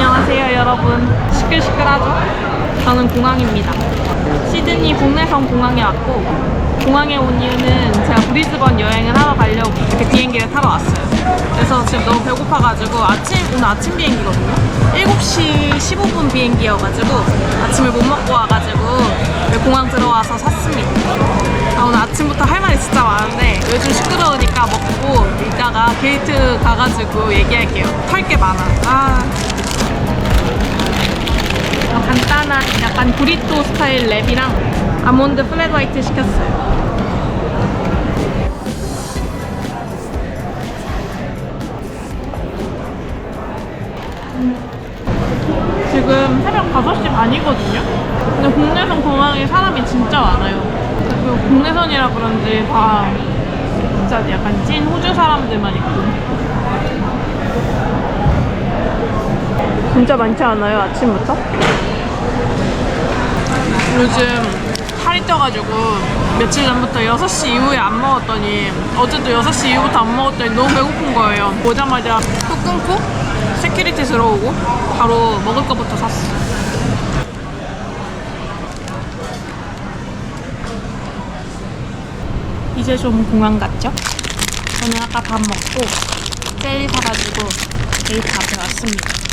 안녕하세요 여러분. 시끌시끌하죠? 저는 공항입니다. 시드니 국내선 공항에 왔고 공항에 온 이유는 제가 브리즈번 여행을 하러 가려고 이렇게 비행기를 타러 왔어요. 그래서 지금 너무 배고파가지고 아침 오늘 아침 비행기거든요. 7시 15분 비행기여가지고 아침을 못 먹고 와가지고 공항 들어와서 샀습니다. 아, 오늘 아침부터 할 말이 진짜 많은데 요즘 시끄러우니까 먹고 이따가 게이트 가가지고 얘기할게요. 할게 많아. 아. 어, 간단한 약간 브리또 스타일 랩이랑 아몬드 플랫 화이트 시켰어요. 지금 새벽 5시 반이거든요? 근데 국내선 공항에 사람이 진짜 많아요. 그리고 국내선이라 그런지 다 진짜 약간 찐 호주 사람들만 있고. 진짜 많지 않아요 아침부터? 요즘 살이 쪄가지고 며칠 전부터 6시 이후에 안 먹었더니 어제도 6시 이후부터 안 먹었더니 너무 배고픈 거예요. 오자마자 뚝 끊고 세큐리티 들어오고 바로 먹을 거부터 샀어. 이제 좀 공항 같죠? 저는 아까 밥 먹고 젤리 사가지고 게이트 앞에 왔습니다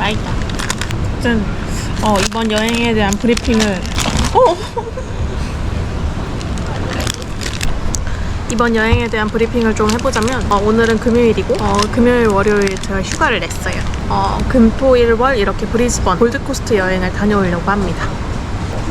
맛있다. 아무튼 어, 이번 여행에 대한 브리핑을 어! 이번 여행에 대한 브리핑을 좀 해보자면 어, 오늘은 금요일이고 어, 금요일 월요일 제가 휴가를 냈어요. 어, 금토일월 이렇게 브리즈번 골드코스트 여행을 다녀오려고 합니다.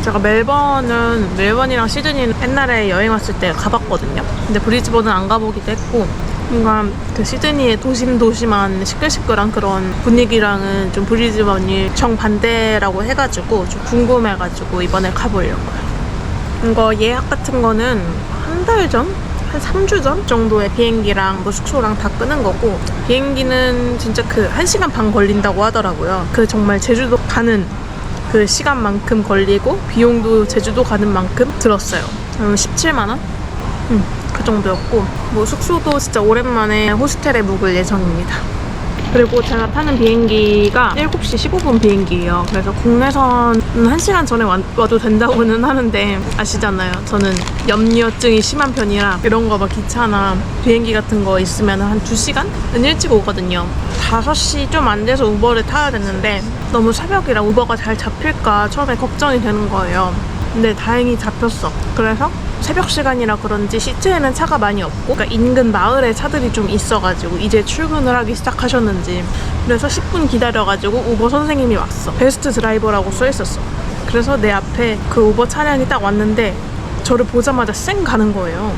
제가 멜번은 멜번이랑 시드니는 옛날에 여행 왔을 때 가봤거든요. 근데 브리즈번은 안 가보기도 했고 뭔가 그 시드니의 도심도심한 시끌시끌한 그런 분위기랑은 좀 브리즈번이 정반대라고 해가지고 좀 궁금해가지고 이번에 가보려고요. 이거 예약 같은 거는 한 달 전? 한 3주 전 정도의 비행기랑 뭐 숙소랑 다 끄는 거고 비행기는 진짜 그 1시간 반 걸린다고 하더라고요. 그 정말 제주도 가는 그 시간만큼 걸리고 비용도 제주도 가는 만큼 들었어요. 17만 원? 음, 그 정도였고 뭐 숙소도 진짜 오랜만에 호스텔에 묵을 예정입니다. 그리고 제가 타는 비행기가 7시 15분 비행기예요. 그래서 국내선 1시간 전에 와, 와도 된다고는 하는데 아시잖아요. 저는 염려증이 심한 편이라 이런 거 막 기차나 비행기 같은 거 있으면 한 2시간은 일찍 오거든요. 5시 좀 안 돼서 우버를 타야 됐는데 너무 새벽이라 우버가 잘 잡힐까 처음에 걱정이 되는 거예요. 근데 다행히 잡혔어. 그래서 새벽 시간이라 그런지 시트에는 차가 많이 없고 그러니까 인근 마을에 차들이 좀 있어가지고 이제 출근을 하기 시작하셨는지. 그래서 10분 기다려가지고 우버 선생님이 왔어. 베스트 드라이버라고 써있었어. 그래서 내 앞에 그 우버 차량이 딱 왔는데 저를 보자마자 쌩 가는 거예요.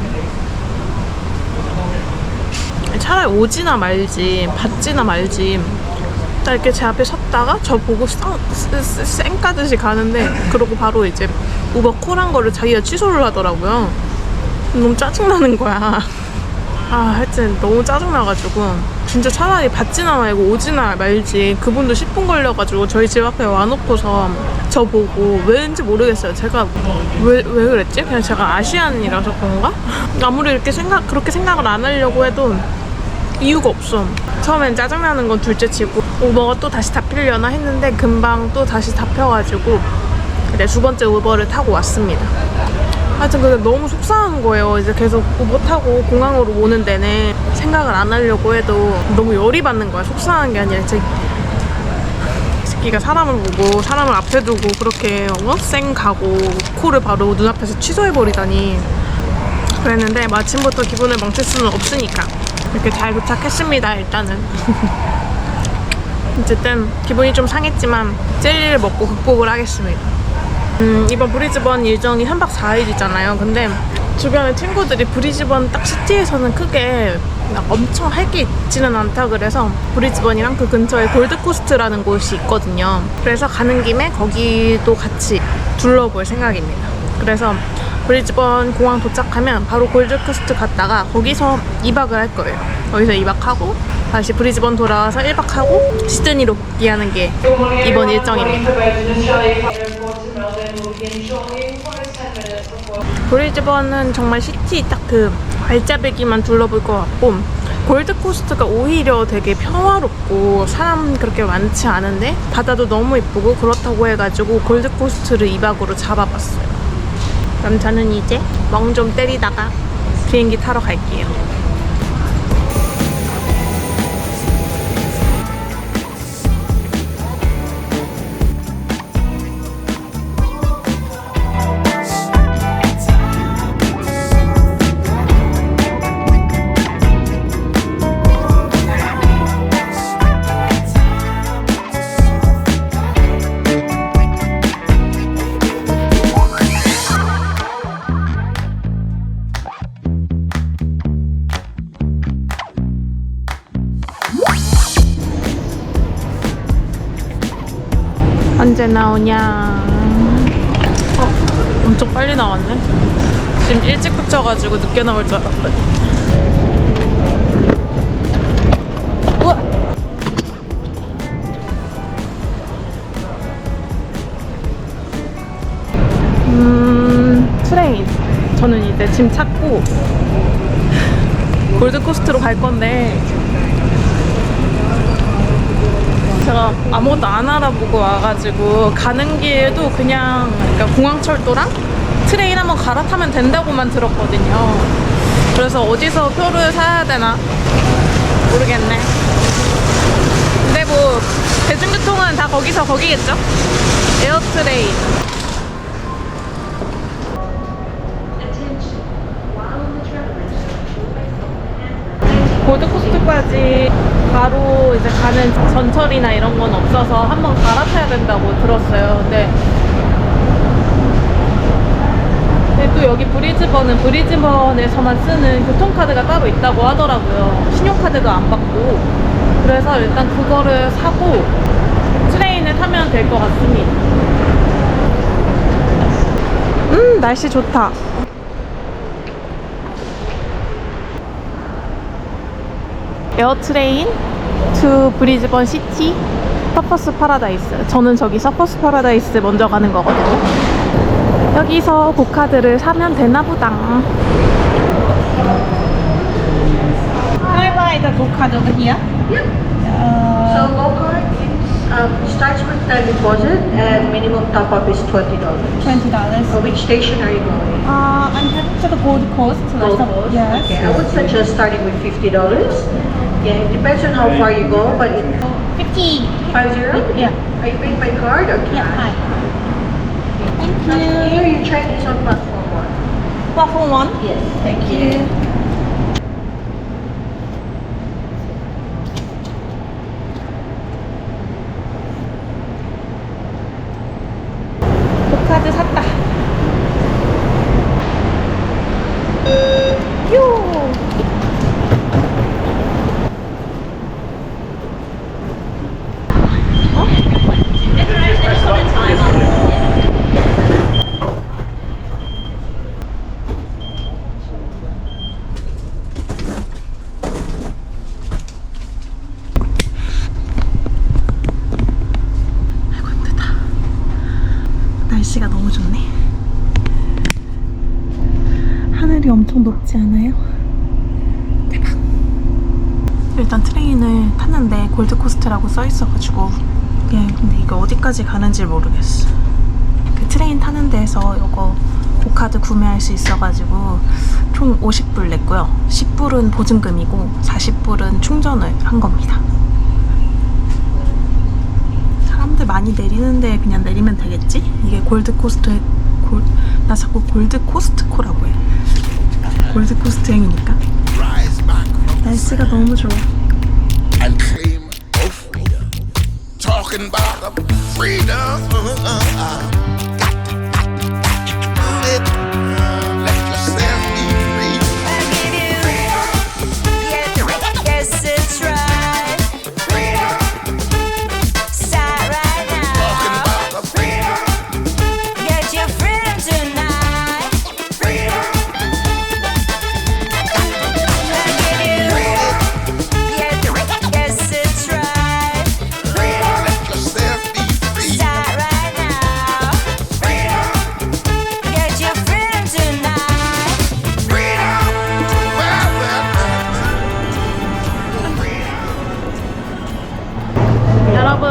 차라리 오지나 말지 받지나 말지 딱 이렇게 제 앞에 섰다가 저 보고 쌩, 쌩- 쌩 까듯이 가는데 그러고 바로 이제 우버 콜한 거를 자기가 취소를 하더라고요 너무 짜증나는 거야 아 하여튼 너무 짜증나가지고 진짜 차라리 받지나 말고 오지나 말지 그분도 10분 걸려가지고 저희 집 앞에 와놓고서 저 보고 왠지 모르겠어요 제가 왜, 왜 그랬지? 그냥 제가 아시안이라서 그런가? 아무리 이렇게 생각 그렇게 생각을 안 하려고 해도 이유가 없어. 처음엔 짜증나는 건 둘째 치고 우버가 또 다시 잡히려나 했는데 금방 또 다시 잡혀가지고 그래 두 번째 우버를 타고 왔습니다. 하여튼 근데 너무 속상한 거예요. 이제 계속 우버 타고 공항으로 오는 데는 생각을 안 하려고 해도 너무 열이 받는 거야. 속상한 게 아니라 제 새끼가 사람을 보고 사람을 앞에 두고 그렇게 어? 쌩 가고 콜을 바로 눈앞에서 취소해버리다니 그랬는데 마침부터 기분을 망칠 수는 없으니까 이렇게 잘 도착했습니다 일단은 어쨌든 기분이 좀 상했지만 젤리를 먹고 극복을 하겠습니다. 음, 이번 브리즈번 일정이 3박 4일이잖아요. 근데 주변에 친구들이 브리즈번 딱 시티에서는 크게 막 엄청 할 게 있지는 않다 그래서 브리즈번이랑 그 근처에 골드코스트라는 곳이 있거든요. 그래서 가는 김에 거기도 같이 둘러볼 생각입니다. 그래서 브리즈번 공항 도착하면 바로 골드코스트 갔다가 거기서 2박을 할 거예요. 거기서 2박하고 다시 브리즈번 돌아와서 1박하고 시드니로 복귀하는 게 이번 일정입니다. 브리즈번은 정말 시티 딱 그 발자배기만 둘러볼 것 같고 골드코스트가 오히려 되게 평화롭고 사람 그렇게 많지 않은데 바다도 너무 예쁘고 그렇다고 해가지고 골드코스트를 2박으로 잡아봤어요. 그럼 저는 이제 멍 좀 때리다가 비행기 타러 갈게요. 언제 나오냐? 어, 엄청 빨리 나왔네. 지금 일찍 붙여가지고 늦게 나올 줄 알았더니. 우와! 음, 트레인. 저는 이제 짐 찾고 골드코스트로 갈 건데 제가 아무것도 안 알아보고 와가지고 가는 길도 그냥 그러니까 공항철도랑 트레인 한번 갈아타면 된다고만 들었거든요. 그래서 어디서 표를 사야 되나 모르겠네. 근데 뭐 대중교통은 다 거기서 거기겠죠? 에어트레인. 골드코스트까지 바로 이제 가는 전철이나 이런 건 없어서 한번 갈아타야 된다고 들었어요. 근데, 또 여기 브리즈번은 브리즈번에서만 쓰는 교통카드가 따로 있다고 하더라고요. 신용카드가 안 받고. 그래서 일단 그거를 사고 트레인을 타면 될 것 같습니다. 음, 날씨 좋다. 에어트레인 투 브리즈번 시티 서퍼스 파라다이스 저는 저기 서퍼스 파라다이스 먼저 가는 거거든요 여기서 고카드를 사면 되나 보다 Can I buy the 고카드 over here? So low card is, um, starts with the deposit and minimum top up is twenty dollars. $20 which station are you going? uh, I'm heading to the Gold Coast Gold Coast? Yes Okay, I would suggest starting with fifty dollars. Yeah, it depends on how far you go, but it 50 five zero. Yeah. Are you paying by card or cash? Yeah, hi Thank Here you your train is on platform one. Platform 1 Yes, thank you. 고카드 샀다. 일단 트레인을 탔는데 골드코스트라고 써 있어가지고 예, 근데 이거 어디까지 가는지 모르겠어. 그 트레인 타는 데에서 이거 고카드 구매할 수 있어가지고 총 50불 냈고요. 10불은 보증금이고 40불은 충전을 한 겁니다. 사람들 많이 내리는데 그냥 내리면 되겠지? 이게 골드코스트 골, 나 자꾸 골드코스트코라고 해. 골드코스트행이니까. rise back from 날씨가 너무 좋아. and claim our freedom. Talking about the freedom.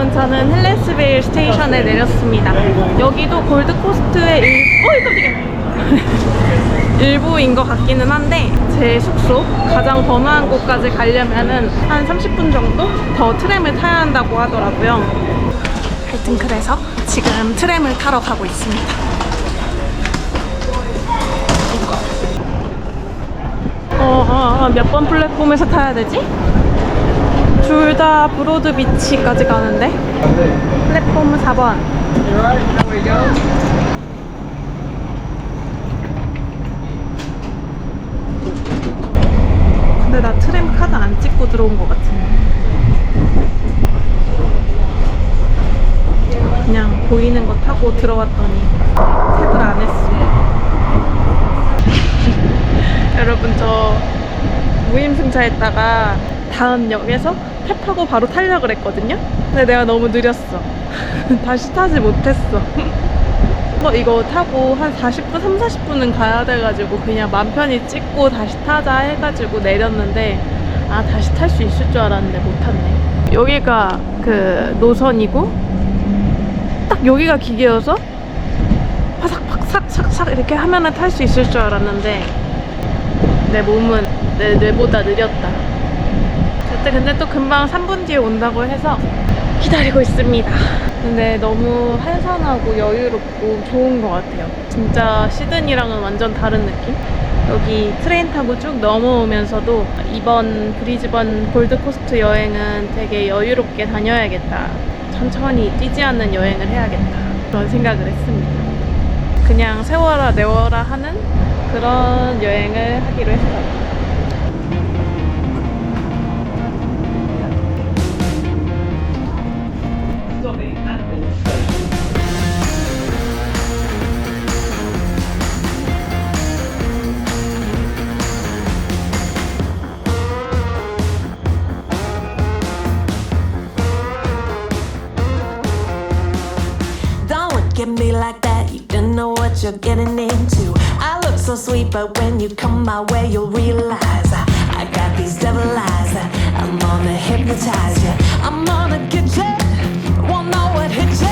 저는 헬레스베일 스테이션에 내렸습니다. 여기도 골드코스트의 일... 어이 깜짝이야. 일부인 것 같기는 한데 제 숙소 가장 번화한 곳까지 가려면은 한 30분 정도 더 트램을 타야 한다고 하더라고요. 하여튼 그래서 지금 트램을 타러 가고 있습니다. 어, 어, 어, 몇번 플랫폼에서 타야 되지? 둘 다 브로드 비치까지 가는데? 플랫폼 4번. 근데 나 트램 카드 안 찍고 들어온 것 같은데. 그냥 보이는 거 타고 들어왔더니 탭을 안 했어. 여러분 저 무임승차했다가 다음 역에서 탭하고 바로 타려고 그랬거든요. 근데 내가 너무 느렸어. 다시 타지 못했어. 어, 이거 타고 한 40분, 3, 40분은 가야 돼가지고 그냥 맘 편히 찍고 다시 타자 해가지고 내렸는데 아 다시 탈 수 있을 줄 알았는데 못 탔네. 여기가 그 노선이고 딱 여기가 기계여서 파삭팍삭삭삭 이렇게 하면은 탈 수 있을 줄 알았는데 내 몸은 내 뇌보다 느렸다. 그 때 근데 또 금방 3분 뒤에 온다고 해서 기다리고 있습니다. 근데 너무 한산하고 여유롭고 좋은 것 같아요. 진짜 시드니랑은 완전 다른 느낌? 여기 트레인 타고 쭉 넘어오면서도 이번 브리즈번 골드코스트 여행은 되게 여유롭게 다녀야겠다. 천천히 뛰지 않는 여행을 해야겠다. 그런 생각을 했습니다. 그냥 세워라 내워라 하는 그런 여행을 하기로 했어요. at me like that, you don't know what you're getting into. I look so sweet, but when you come my way, you'll realize I, I got these devil eyes. I, am gonna hypnotize you. I'm gonna get you. Won't know what hit you.